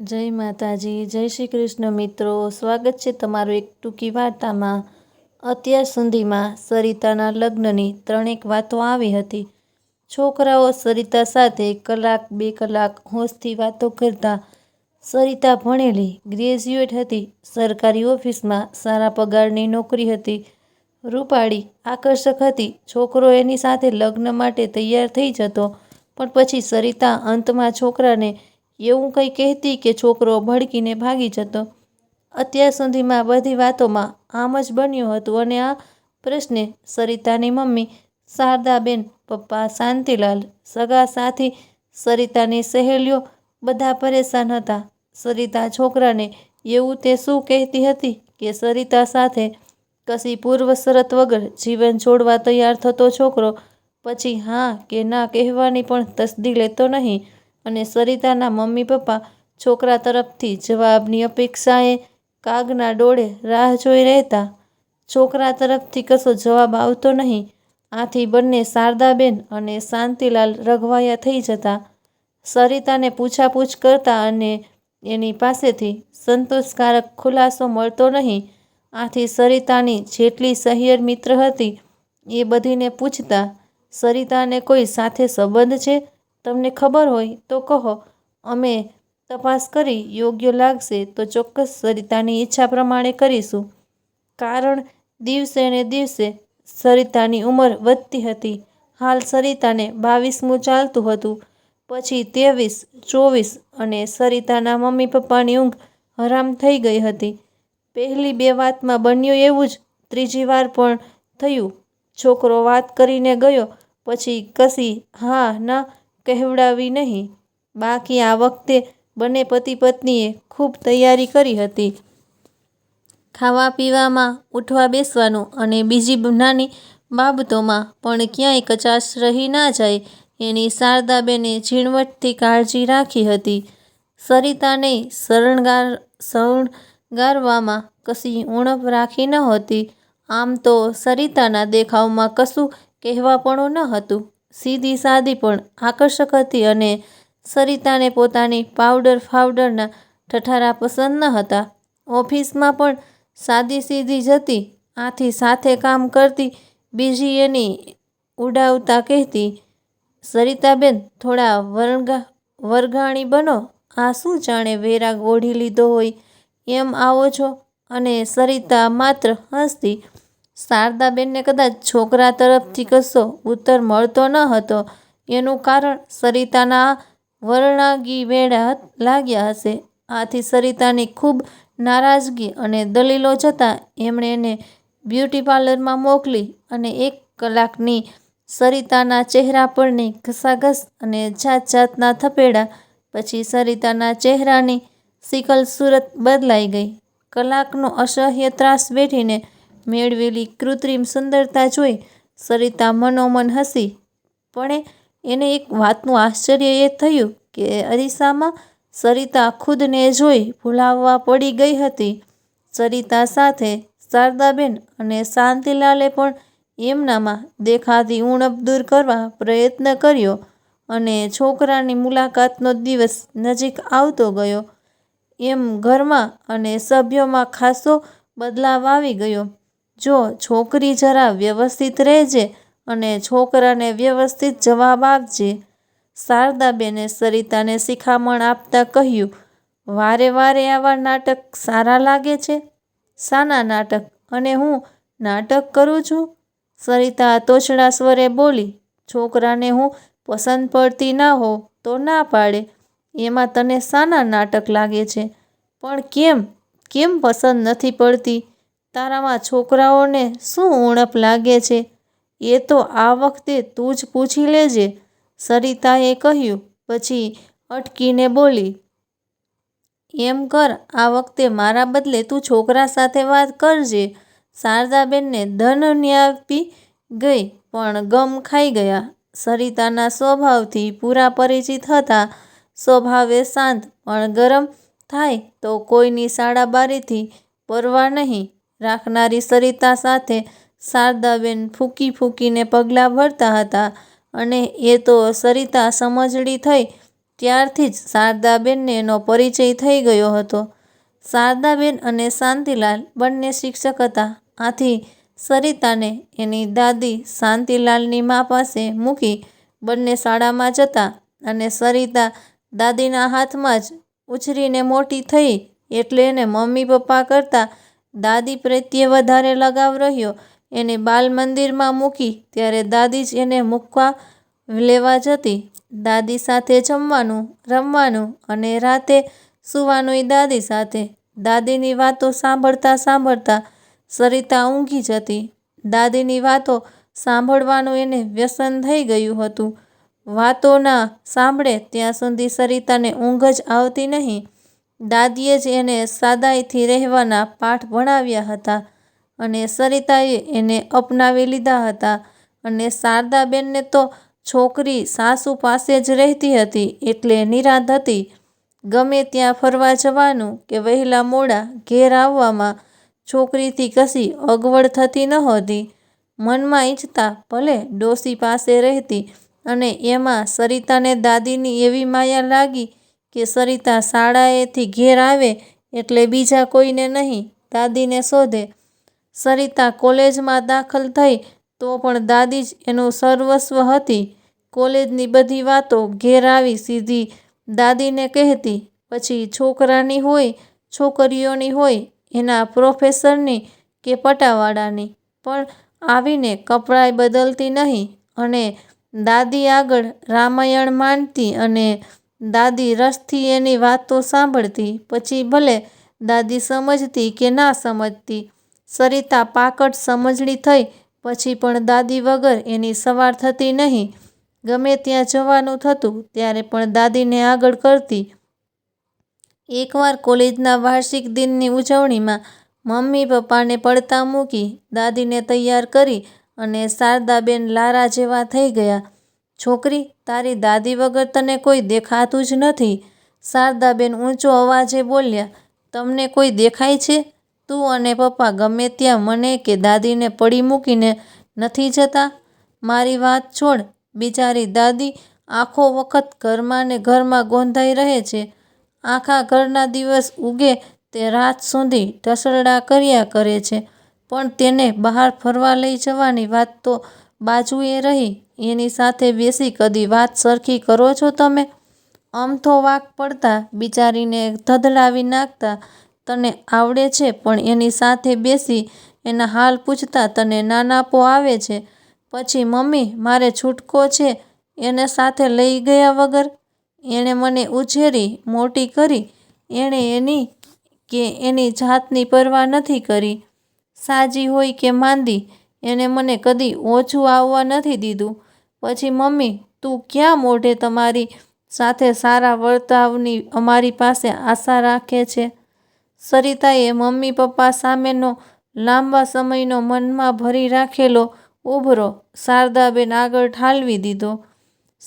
જય માતાજી, જય શ્રી કૃષ્ણ મિત્રો. સ્વાગત છે તમારું એક ટૂંકી વાર્તામાં. અત્યાર સુધીમાં સરિતાના લગ્નની ત્રણેક વાતો આવી હતી. છોકરાઓ સરિતા સાથે કલાક બે કલાક હોંશથી વાતો કરતા સરિતા ભણેલી ગ્રેજ્યુએટ હતી. સરકારી ઓફિસમાં સારા પગારની નોકરી હતી. રૂપાળી આકર્ષક હતી. છોકરો એની સાથે લગ્ન માટે તૈયાર થઈ જતો, પણ પછી સરિતા અંતમાં છોકરાને એવું કંઈ કહેતી કે છોકરો ભડકીને ભાગી જતો. અત્યાર સુધીમાં બધી વાતોમાં આમ જ બન્યું હતું અને આ પ્રશ્ને સરિતાની મમ્મી, શારદાબેન, પપ્પા, શાંતિલાલ, સગા સાથી, સરિતાની સહેલીઓ બધા પરેશાન હતા. સરિતા છોકરાને એવું તે શું કહેતી હતી કે સરિતા સાથે કશી પૂર્વ શરત વગર જીવન છોડવા તૈયાર થતો છોકરો, પછી હા કે ના કહેવાની પણ તસદી લેતો નહીં. અને સરિતાના મમ્મી પપ્પા છોકરા તરફથી જવાબની અપેક્ષાએ કાગના ડોળે રાહ જોઈ રહેતા છોકરા તરફથી કશો જવાબ આવતો નહીં. આથી બંને શારદાબેન અને શાંતિલાલ રઘવાયા થઈ જતા સરિતાને પૂછાપૂછ કરતા અને એની પાસેથી સંતોષકારક ખુલાસો મળતો નહીં. આથી સરિતાની જેટલી સહિયર મિત્ર હતી એ બધીને પૂછતા, સરિતાને કોઈ સાથે સંબંધ છે? તમને ખબર હોય તો કહો. અમે તપાસ કરી યોગ્ય લાગશે તો ચોક્કસ સરિતાની ઈચ્છા પ્રમાણે કરીશું. કારણ દિવસે ને દિવસે સરિતાની ઉંમર વધતી હતી. હાલ સરિતાને બાવીસમું ચાલતું હતું. પછી ત્રેવીસ, ચોવીસ અને સરિતાના મમ્મી પપ્પાની ઊંઘ હરામ થઈ ગઈ હતી. પહેલી બે વાતમાં બન્યું એવું જ, ત્રીજી વાર પણ થયું. છોકરો વાત કરીને ગયો, પછી કશી હા, ના કહેવડાવી નહીં. બાકી આ વખતે બંને પતિ પત્નીએ ખૂબ તૈયારી કરી હતી. ખાવા પીવામાં ઉઠવા બેસવાનું અને બીજી નાની બાબતોમાં પણ ક્યાંય કચાશ રહી ના જાય એની શારદાબેને ઝીણવટથી કાળજી રાખી હતી. સરિતાને શરણગાર શરણગારવામાં કશી ઉણપ રાખી નહોતી આમ તો સરિતાના દેખાવમાં કશું કહેવાપણું ન હતું. સીધી સાદી પણ આકર્ષક હતી અને સરિતાને પોતાની પાવડર ફાવડરના ઠઠારા પસંદ ન હતા. ઓફિસમાં પણ સાદી સીધી જતી આથી સાથે કામ કરતી બીજી એની ઉડાવતા કહેતી, સરિતાબેન, થોડા વરગા વરઘાણી બનો. આ શું જાણે વેરાગ ઓઢી લીધો હોય? એમ આવો છો. અને સરિતા માત્ર હસતી શારદાબેનને કદાચ છોકરા તરફથી કશો ઉત્તર મળતો ન હતો. એનું કારણ સરિતાના વરણાગી વેળા લાગ્યા હશે. આથી સરિતાની ખૂબ નારાજગી અને દલીલો જતાં એમણે એને બ્યુટી પાર્લરમાં મોકલી અને એક કલાકની સરિતાના ચહેરા પરની ઘસાઘસ અને જાત જાતના થપેડા, પછી સરિતાના ચહેરાની શિકલ સુરત બદલાઈ ગઈ. કલાકનો અસહ્ય ત્રાસ વેઠીને મેળવેલી કૃત્રિમ સુંદરતા જોઈ સરિતા મનોમન હસી. પણ એને એક વાતનું આશ્ચર્ય એ થયું કે અરીસામાં સરિતા ખુદને જોઈ ભૂલાવવા પડી ગઈ હતી. સરિતા સાથે શારદાબેન અને શાંતિલાલે પણ એમનામાં દેખાતી ઉણપ દૂર કરવા પ્રયત્ન કર્યો અને છોકરાની મુલાકાતનો દિવસ નજીક આવતો ગયો. એમ ઘરમાં અને સભ્યોમાં ખાસો બદલાવ આવી ગયો. જો છોકરી જરા વ્યવસ્થિત રહેજે અને છોકરાને વ્યવસ્થિત જવાબ આપજે. શારદાબેને સરિતાને શિખામણ આપતા કહ્યું, વારે વારે આવા નાટક સારા લાગે છે? શાના નાટક? અને હું નાટક કરું છું? સરિતા તોછડા સ્વરે બોલી, છોકરાને હું પસંદ પડતી ના હોઉં તો ના પાડે. એમાં તને શાના નાટક લાગે છે. પણ કેમ? કેમ પસંદ નથી પડતી? તારામાં છોકરાઓને શું ઉણપ લાગે છે? એ તો આ વખતે તું જ પૂછી લેજે, સરિતાએ કહ્યું. પછી અટકીને બોલી, એમ કર, આ વખતે મારા બદલે તું છોકરા સાથે વાત કરજે. શારદાબેનને ધન આપી ગઈ, પણ ગમ ખાઈ ગયા. સરિતાના સ્વભાવથી પૂરા પરિચિત હતા. સ્વભાવે શાંત, પણ ગરમ થાય તો કોઈની સાડાબારીથી પરવા નહીં. રાખનારી સરિતા સાથે શારદાબેન ફૂંકી ફૂંકીને પગલાં ભરતા હતા અને એ તો સરિતા સમજડી થઈ ત્યારથી જ શારદાબેનને એનો પરિચય થઈ ગયો હતો. શારદાબેન અને શાંતિલાલ બંને શિક્ષક હતા. આથી સરિતાને એની દાદી શાંતિલાલની મા પાસે મૂકી બંને શાળામાં જતા અને સરિતા દાદીના હાથમાં જ ઉછરીને મોટી થઈ એટલે એને મમ્મી પપ્પા કરતાં દાદી પ્રત્યે વધારે લગાવ રહ્યો. એને બાલ મંદિરમાં મૂકી ત્યારે દાદી જ એને મૂકવા લેવા જતી. દાદી સાથે જમવાનું, રમવાનું અને રાતે સૂવાનુંય દાદી સાથે. દાદીની વાતો સાંભળતા સાંભળતા સરિતા ઊંઘી જતી. દાદીની વાતો સાંભળવાનું એને વ્યસન થઈ ગયું હતું. વાતો ના સાંભળે ત્યાં સુધી સરિતાને ઊંઘ જ આવતી નહીં. દાદીએ જ એને સાદાઈથી રહેવાના પાઠ ભણાવ્યા હતા અને સરિતાએ એને અપનાવી લીધા હતા. અને શારદાબેનને તો છોકરી સાસુ પાસે જ રહેતી હતી એટલે નિરાંત હતી. ગમે ત્યાં ફરવા જવાનું કે વહેલા મોડા ઘેર આવવામાં છોકરીથી કશી અગવડ થતી નહોતી મનમાં ઈચ્છતા ભલે ડોસી પાસે રહેતી અને એમાં સરિતાને દાદીની એવી માયા લાગી કે સરિતા શાળાએથી ઘેર આવે એટલે બીજા કોઈને નહીં, દાદીને શોધે. સરિતા કોલેજમાં દાખલ થઈ તો પણ દાદી જ એનું સર્વસ્વ હતી. કોલેજની બધી વાતો ઘેર આવી સીધી દાદીને કહેતી. પછી છોકરાની હોય, છોકરીઓની હોય, એના પ્રોફેસરની કે પટાવાળાની. પણ આવીને કપડાંય બદલતી નહીં અને દાદી આગળ રામાયણ માનતી અને દાદી રસથી એની વાતો સાંભળતી, પછી ભલે દાદી સમજતી કે ના સમજતી. સરિતા પાકટ સમજણી થઈ, પછી પણ દાદી વગર એની સવાર થતી નહીં. ગમે ત્યાં જવાનું થતું, ત્યારે પણ દાદીને આગળ કરતી. એકવાર કોલેજના વાર્ષિક દિનની ઉજવણીમાં મમ્મી પપ્પાને પડતા મૂકી દાદીને તૈયાર કરી અને શારદાબેન લારા જેવા થઈ ગયા. છોકરી, તારી દાદી વગર તને કોઈ દેખાતું જ નથી. શારદાબેન ઊંચો અવાજે બોલ્યા, તમને કોઈ દેખાય છે? તું અને પપ્પા ગમે ત્યાં મને કે દાદીને પડી મૂકીને નથી જતા? મારી વાત છોડ, બિચારી દાદી આખો વખત ઘરમાં ને ઘરમાં ગોંધાઈ રહે છે. આખા ઘરના દિવસ ઉગે તે રાત સુધી ઢસરડા કર્યા કરે છે, પણ તેને બહાર ફરવા લઈ જવાની વાત તો બાજુએ રહી, એની સાથે બેસી કદી વાત સરખી કરો છો તમે? અમથો વાંક પડતા, બિચારીને ધધડાવી નાખતા તને આવડે છે, પણ એની સાથે બેસી એના હાલ પૂછતા તને નાનાપો આવે છે. પછી, મમ્મી, મારે છૂટકો છે, એને સાથે લઈ ગયા વગર? એણે મને ઉછેરી, મોટી કરી. એણે એની કે એની જાતની પરવા નથી કરી. સાજી હોય કે માંદી એણે મને કદી ઓછું આવવા નથી દીધું. પછી, મમ્મી, તું ક્યાં મોઢે તમારી સાથે સારા વર્તાવની અમારી પાસે આશા રાખે છે? સરિતાએ મમ્મી પપ્પા સામેનો લાંબા સમયનો મનમાં ભરી રાખેલો ઉભરો શારદાબેન આગળ ઠાલવી દીધો.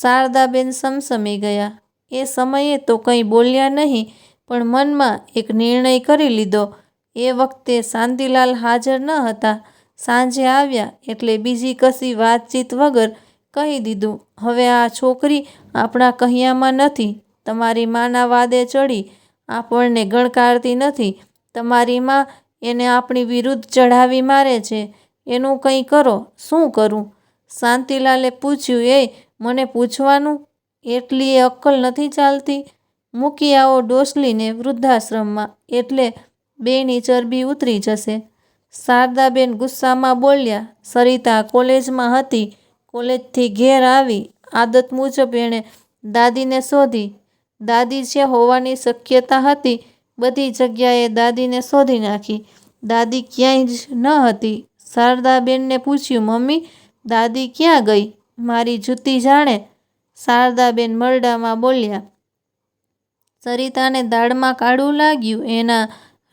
શારદાબેન સમસમી ગયા. એ સમયે તો કંઈ બોલ્યા નહીં, પણ મનમાં એક નિર્ણય કરી લીધો. એ વખતે શાંતિલાલ હાજર ન હતા. સાંજે આવ્યા એટલે બીજી કશી વાતચીત વગર કહી દીધું, હવે આ છોકરી આપણા કહ્યામાં નથી, તમારી માના વાદે ચડી, આપણને ગણકારતી નથી, તમારી મા એને આપણી વિરુદ્ધ ચઢાવી મારે છે, એનું કંઈ કરો, શું કરું? શાંતિલાલે પૂછ્યું, એ, મને પૂછવાનું? એટલી એ અક્કલ નથી ચાલતી? મૂકી આવો ડોસલીને વૃદ્ધાશ્રમમાં, એટલે બેની ચરબી ઉતરી જશે. શારદાબેન ગુસ્સામાં બોલ્યા, સરિતા કોલેજમાં હતી. કોલેજથી ઘેર આવી. આદત મુજબ એણે દાદીને શોધી. દાદી જે હોવાની શક્યતા હતી, બધી જગ્યાએ દાદીને શોધી નાખી. દાદી ક્યાંય જ ન હતી. શારદાબેનને પૂછ્યું, મમ્મી, દાદી ક્યાં ગઈ? મારી જૂતી જાણે? શારદાબેન મરડામાં બોલ્યા, સરિતાને દાળમાં કાઢું લાગ્યું. એના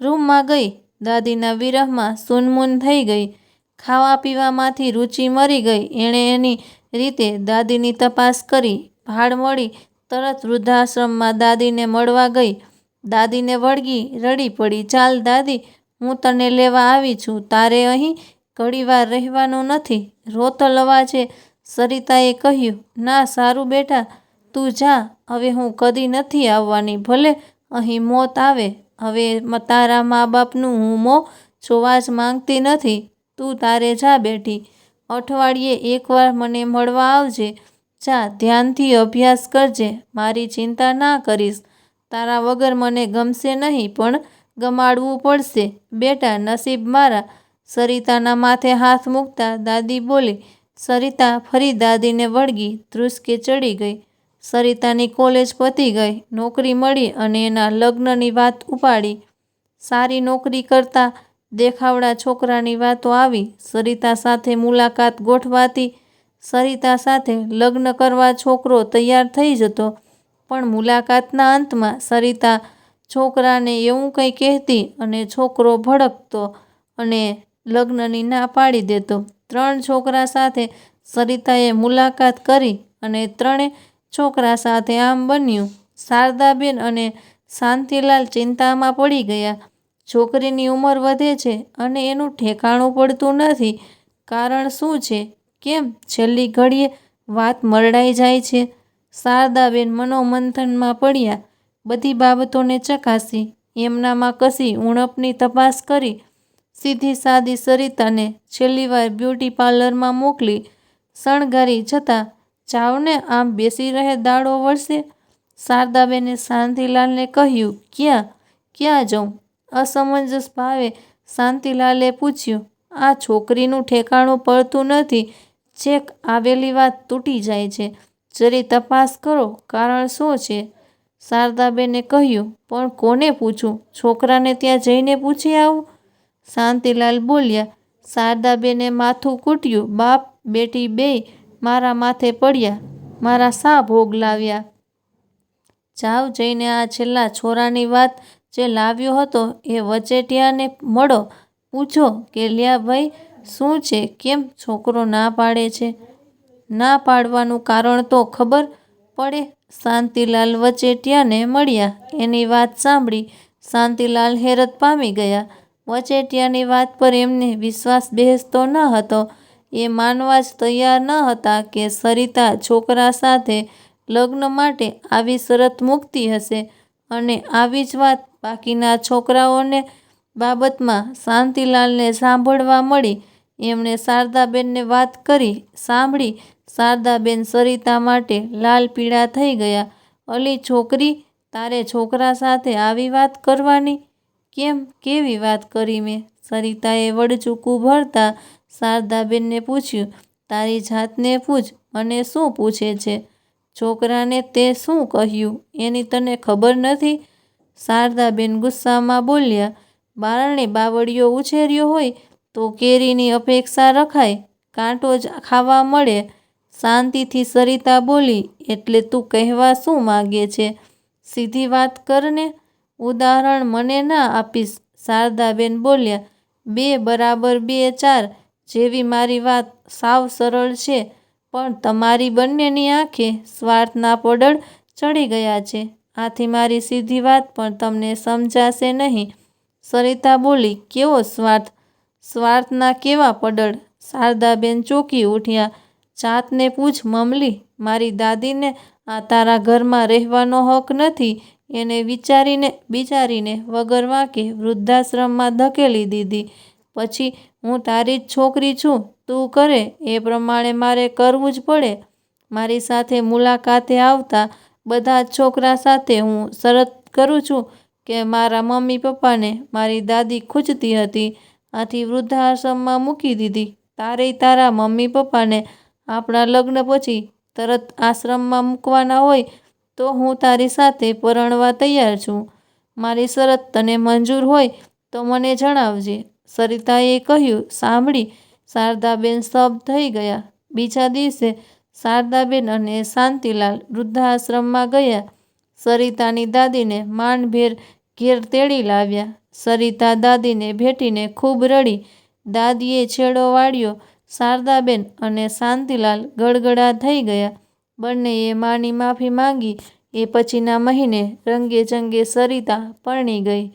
રૂમમાં ગઈ. દાદીના વિરહમાં સુનમૂન થઈ ગઈ. ખાવા પીવામાંથી રુચિ મરી ગઈ. એણે એની રીતે દાદીની તપાસ કરી. ભાડ મળી તરત વૃદ્ધાશ્રમમાં દાદીને મળવા ગઈ. દાદીને વળગી રડી પડી. ચાલ દાદી, હું તને લેવા આવી છું. તારે અહીં ઘડીવાર રહેવાનું નથી. રોતલ અવાજે સરિતાએ કહ્યું, ના, સારું બેટા, તું જા. હવે હું કદી નથી આવવાની. ભલે અહીં મોત આવે. હવે તારા મા બાપનું હું મોં જોવા જ માંગતી નથી. તું તારે જા બેટી. અઠવાડિયે એકવાર મને મળવા આવજે. જા, ધ્યાનથી અભ્યાસ કરજે. મારી ચિંતા ના કરીશ. તારા વગર મને ગમશે નહીં, પણ ગમાડવું પડશે. બેટા, નસીબ મારા. સરિતાના માથે હાથ મૂકતા દાદી બોલી, સરિતા, ફરી દાદીને વળગી. ધ્રુસકે ચડી ગઈ. સરિતાની કોલેજ પતી ગઈ. નોકરી મળી અને એના લગ્નની વાત ઉપાડી. સારી નોકરી કરતા દેખાવડા છોકરાની વાતો આવી. સરિતા સાથે મુલાકાત ગોઠવાતી. સરિતા સાથે લગ્ન કરવા છોકરો તૈયાર થઈ જતો. પણ મુલાકાતના અંતમાં સરિતા છોકરાને એવું કંઈ કહેતી અને છોકરો ભડકતો અને લગ્નની ના પાડી દેતો. ત્રણ છોકરા સાથે સરિતાએ મુલાકાત કરી અને ત્રણે છોકરા સાથે આમ બન્યું. શારદાબેન અને શાંતિલાલ ચિંતામાં પડી ગયા. છોકરીની ઉંમર વધે છે અને એનું ઠેકાણું પડતું નથી. કારણ શું છે? કેમ છેલ્લી ઘડીએ વાત મરડાઈ જાય છે? શારદાબેન મનોમંથનમાં પડ્યા. બધી બાબતોને ચકાસી, એમનામાં કશી ઉણપની તપાસ કરી. સીધી સાદી સરિતાને છેલ્લી વાર બ્યુટી પાર્લરમાં મોકલી. શણગારી છતાં જાવને આમ બેસી રહે દાડો વળશે. શારદાબેને શાંતિલાલને કહ્યું, ક્યાં? ક્યાં જાઉં? અસમંજસ ભાવે શાંતિલાલે પૂછ્યું, આ છોકરીનું ઠેકાણું પડતું નથી. છેક આવેલી વાત તૂટી જાય છે. જરી તપાસ કરો, કારણ શું છે? શારદાબેને કહ્યું, પણ કોને પૂછું? છોકરાને ત્યાં જઈને પૂછી આવું. શાંતિલાલ બોલ્યા, શારદાબેને માથું કૂટ્યું. બાપ, બેટી બેય મારા માથે પડ્યા, મારા શા ભોગ લાવ્યા. જાવ જઈને આ છેલ્લા છોરાની વાત જે લાવ્યો હતો એ વચેટિયાને મળો. પૂછો કે, લ્યા ભાઈ, શું છે? કેમ છોકરો ના પાડે છે? ના પાડવાનું કારણ તો ખબર પડે. શાંતિલાલ વચેટિયાને મળ્યા. એની વાત સાંભળી શાંતિલાલ હેરત પામી ગયા. વચેટિયાની વાત પર એમને વિશ્વાસ બેસતો ન હતો. એ માનવા જ તૈયાર ન હતા કે સરિતા છોકરા સાથે લગ્ન માટે આવી શરત મૂકતી હશે અને આવી જ વાત બાકીના છોકરાઓને બાબતમાં શાંતિલાલને સાંભળવા મળી. એમણે શારદાબેનને વાત કરી, સાંભળી શારદાબેન સરિતા માટે લાલ પીળા થઈ ગયા. અલી છોકરી, તારે છોકરા સાથે આવી વાત કરવાની? કેમ? કેવી વાત કરી મેં? સરિતાએ વડચૂકું ભરતા શારદાબેનને પૂછ્યું, તારી જાતને પૂછ, મને શું પૂછે છે? છોકરાને તે શું કહ્યું? એની તને ખબર નથી? શારદાબેન ગુસ્સામાં બોલ્યા, બારણે બાવળીઓ ઉછેર્યો હોય તો કેરીની અપેક્ષા રખાય, કાંટો જ ખાવા મળે. શાંતિથી સરિતા બોલી, એટલે તું કહેવા શું માગે છે? સીધી વાત કરને? ઉદાહરણ મને ના આપીશ. શારદાબેન બોલ્યા, બે બરાબર બે ચાર જેવી મારી વાત સાવ સરળ છે, પણ તમારી બંનેની આંખે સ્વાર્થના પડળ ચડી ગયા છે. આથી મારી સીધી વાત પણ તમને સમજાશે નહીં. સરિતા બોલી, કેવો સ્વાર્થ? સ્વાર્થના કેવા પડળ? શારદાબેન ચોકી ઉઠ્યા. જાતને પૂછ, મમલી, મારી દાદીને આ તારા ઘરમાં રહેવાનો હક નથી. એને વિચારીને, બિચારીને વગર વાંકે વૃદ્ધાશ્રમમાં ધકેલી દીધી. પછી હું તારી જ છોકરી છું, તું કરે, એ પ્રમાણે મારે કરવું જ પડે. મારી સાથે મુલાકાતે આવતા બધા જ છોકરા સાથે હું શરત કરું છું કે મારા મમ્મી પપ્પાને મારી દાદી ખૂંચતી હતી, આથી વૃદ્ધાશ્રમમાં મૂકી દીધી. તારે તારા મમ્મી પપ્પાને આપણા લગ્ન પછી તરત આશ્રમમાં મૂકવાના હોય તો હું તારી સાથે પરણવા તૈયાર છું. મારી શરત તને મંજૂર હોય તો મને જણાવજે. સરિતાએ કહ્યું, સાંભળી, શારદાબેન સ્તબ્ધ થઈ ગયા. બીજા દિવસે શારદાબેન અને શાંતિલાલ વૃદ્ધાશ્રમમાં ગયા. સરિતાની દાદીને માંડભેર ઘેર તેડી લાવ્યા. સરિતા દાદીને ભેટીને ખૂબ રડી. દાદીએ છેડો વાળ્યો. શારદાબેન અને શાંતિલાલ ગડગડા થઈ ગયા. બંનેએ માની માફી માંગી. એ પછીના મહિને રંગે ચંગે સરિતા પરણી ગઈ.